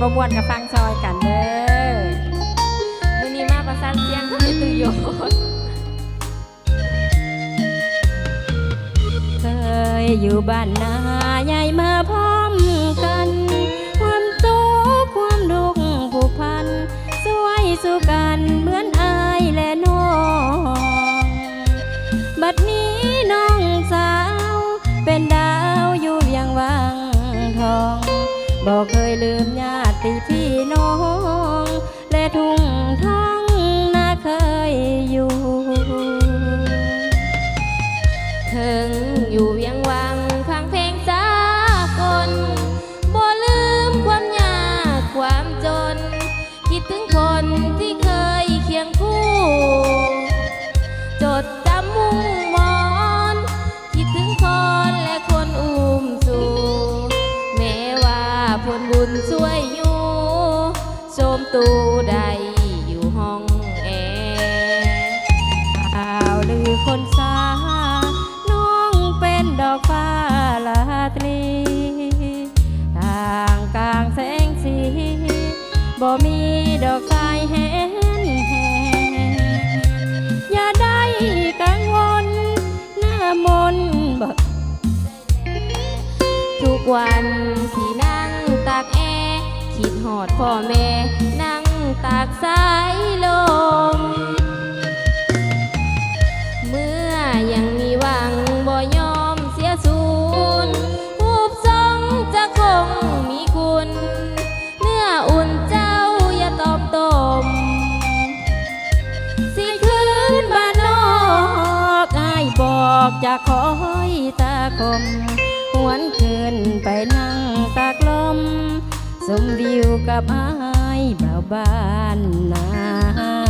บ่มวนกับฟังซอยกันเด้อมื้อนี้มาประสานเสียงกับตุยโยเคยอยู่บ้านนาใหญ่มาพร้อมกัน ความทุกข์ความดุกผูกพันสวยสุกัน บอกเคยลืมญาติพี่น้อง และทุ่งท้องนาเคยอยู่ถึงอยู่เวียงวัง ตูใดอยู่ห้องแอร์ข่าวลือคนสา น้องเป็นดอกฟ้าลาตรีทางกลางแสงสีบ่มีดอกทรายแห้งแห้งอย่าได้กังวลหน้ามนบกทุกวันที่นั่งตากแอร์คิดหอดพ่อแม่ ปากสายลม เมื่อยังมีหวังบ่ยอมเสียสูญรูปทรงจะคงมีคุณเนื้ออุ่นเจ้าอย่าตอบตม สิคืนบ้านนอกอายบอกจะคอยตาคมหวนคืนไปนั่งตากลม สมวิวกับอา ยบ่าบ้านนา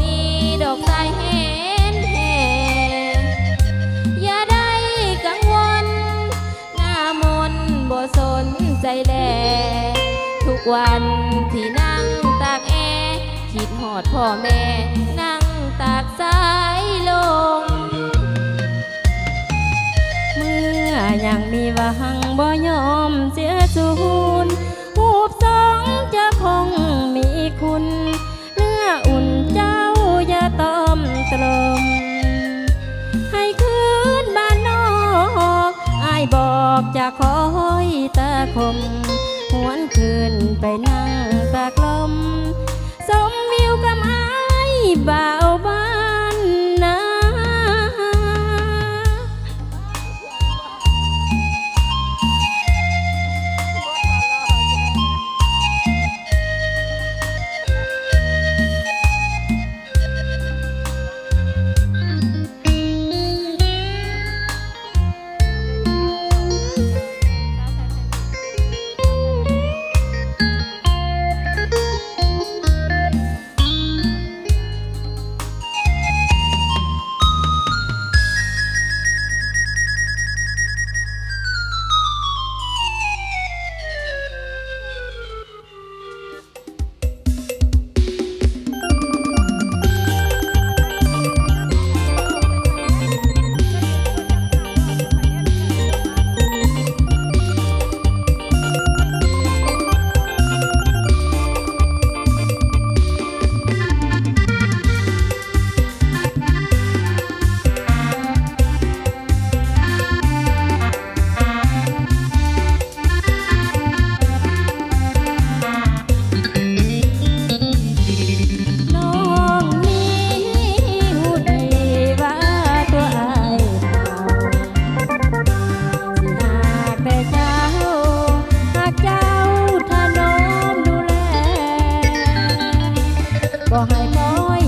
มีดอกทายเห็นแห่อย่าได้กังวล หน้ามน์บ่สนใจแล ทุกวันที่นั่งตากแอร์คิดหอดพ่อแม่ นั่งตากสายลม เมื่อยังมีหวัง คม หวนคืนไปนั่งตากลม สมวิวกับอายบ่าว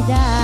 die.